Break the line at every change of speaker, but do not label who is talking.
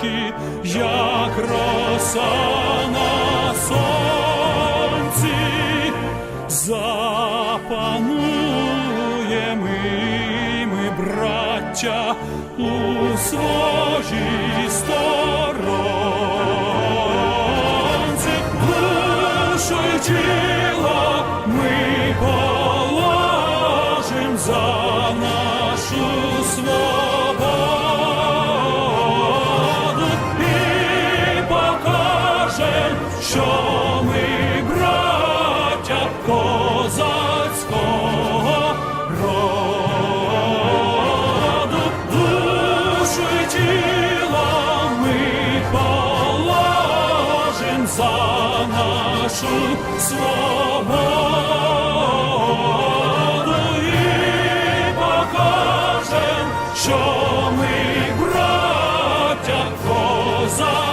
вороженьки, як роса на сонці, запануємо і ми, браття, у своїй сторонці, душу й тіло ми положим за нашу життя козацького роду. Душу тіла ми положим за нашу свободу. І покажем, що ми браття козацького